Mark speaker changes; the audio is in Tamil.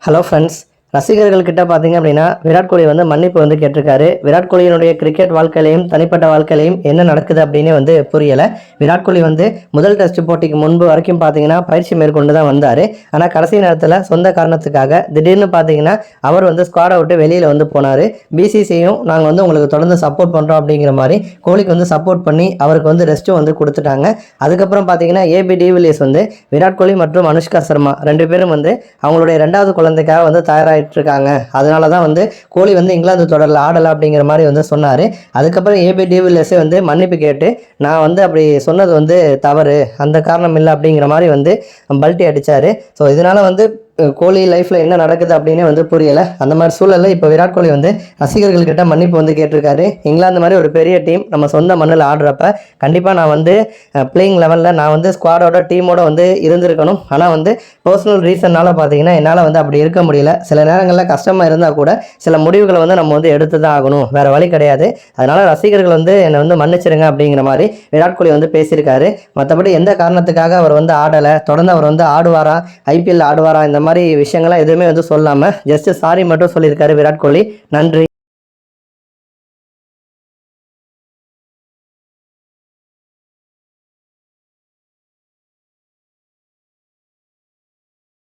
Speaker 1: ஹலோ ஃப்ரெண்ட்ஸ் ரசிகர்கள் கிட்ட பார்த்தீங்க அப்படின்னா விராட் கோலி வந்து மன்னிப்பு வந்து கேட்டிருக்காரு. விராட் கோலியினுடைய கிரிக்கெட் வாழ்க்கையிலையும் தனிப்பட்ட வாழ்க்கையிலையும் என்ன நடக்குது அப்படின்னு வந்து புரியலை. விராட் கோலி வந்து முதல் டெஸ்ட் போட்டிக்கு முன்பு வரைக்கும் பார்த்தீங்கன்னா பயிற்சி மேற்கொண்டு தான் வந்தார். ஆனால் கடைசி நேரத்தில் சொந்த காரணத்துக்காக திடீர்னு பார்த்தீங்கன்னா அவர் வந்து ஸ்குவாடை விட்டு வெளியில் வந்து போனார். பிசிசியும் நாங்கள் வந்து உங்களுக்கு தொடர்ந்து சப்போர்ட் பண்ணுறோம் அப்படிங்கிற மாதிரி கோலிக்கு வந்து சப்போர்ட் பண்ணி அவருக்கு வந்து ரெஸ்ட்டும் வந்து கொடுத்துட்டாங்க. அதுக்கப்புறம் பார்த்தீங்கன்னா ஏபி டிவிலியர்ஸ் வந்து விராட் கோலி மற்றும் அனுஷ்கா சர்மா ரெண்டு பேரும் வந்து அவங்களுடைய ரெண்டாவது குழந்தைக்காக வந்து தயாராக இருக்காங்க அதனால தான் வந்து கோலி வந்து இங்கிலாந்து தொடரில் ஆடலை அப்படிங்கிற மாதிரி வந்து சொன்னார். அதுக்கப்புறம் ஏபி டிவிலியர்ஸே வந்து மன்னிப்பு கேட்டு நான் வந்து அப்படி சொன்னது வந்து தவறு அந்த காரணம் இல்லை அப்படிங்கிற மாதிரி வந்து பல்ட்டி அடித்தார் ஸோ இதனால் வந்து கோலி லைஃப்பில் என்ன நடக்குது அப்படின்னு வந்து புரியலை. அந்த மாதிரி சூழலில் இப்போ விராட் கோலி வந்து ரசிகர்கள் கிட்ட மன்னிப்பு வந்து கேட்டிருக்காரு. இங்கிலாந்து மாதிரி ஒரு பெரிய டீம் நம்ம சொந்த மண்ணில் ஆடுறப்ப கண்டிப்பாக நான் வந்து பிளேயிங் லெவலில் நான் வந்து ஸ்குவாடோட டீமோட வந்து இருந்திருக்கணும். ஆனால் வந்து பர்சனல் ரீசன்னால் பார்த்தீங்கன்னா என்னால் வந்து அப்படி இருக்க முடியல. சில நேரங்களில் கஷ்டமாக இருந்தால் கூட சில முடிவுகளை வந்து நம்ம வந்து எடுத்து தான் ஆகணும். வேறு வழி கிடையாது. அதனால் ரசிகர்கள் வந்து என்னை வந்து மன்னிச்சிருங்க அப்படிங்கிற மாதிரி விராட் கோலி வந்து பேசியிருக்காரு. மற்றபடி எந்த காரணத்துக்காக அவர் வந்து ஆடலை? தொடர்ந்து அவர் வந்து ஆடுவாரா? ஐபிஎல் ஆடுவாரா? இந்த மாதிரி மாதிரி விஷயங்கள்லாம் எதுவுமே வந்து சொல்லாமல் ஜஸ்ட் சாரி மட்டும் சொல்லியிருக்காரு விராட் கோலி. நன்றி.